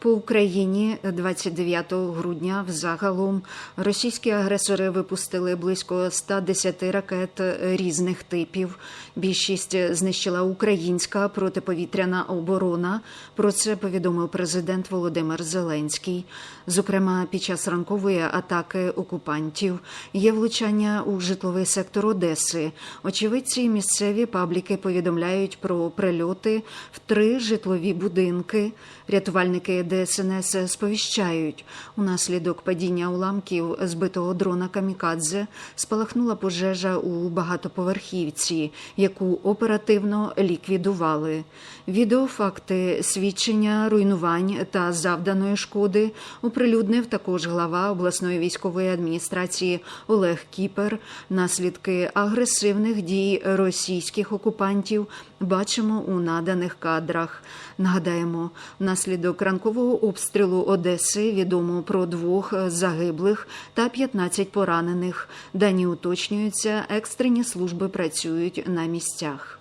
По Україні 29 грудня взагалом російські агресори випустили близько 110 ракет різних типів. Більшість знищила українська протиповітряна оборона. Про це повідомив президент Володимир Зеленський. Зокрема, під час ранкової атаки окупантів є влучання у житловий сектор Одеси. Очевидці місцеві пабліки повідомляють про прильоти в три житлові будинки. Рятувальники ДСНС сповіщають, унаслідок падіння уламків збитого дрона Камікадзе спалахнула пожежа у багатоповерхівці, яку оперативно ліквідували. Відеофакти свідчення руйнувань та завданої шкоди оприлюднив також глава обласної військової адміністрації Олег Кіпер. Наслідки агресивних дій російських окупантів бачимо у наданих кадрах. Нагадаємо, внаслідок ранкового обстрілу Одеси відомо про двох загиблих та 15 поранених. Дані уточнюються, екстрені служби працюють на місцях.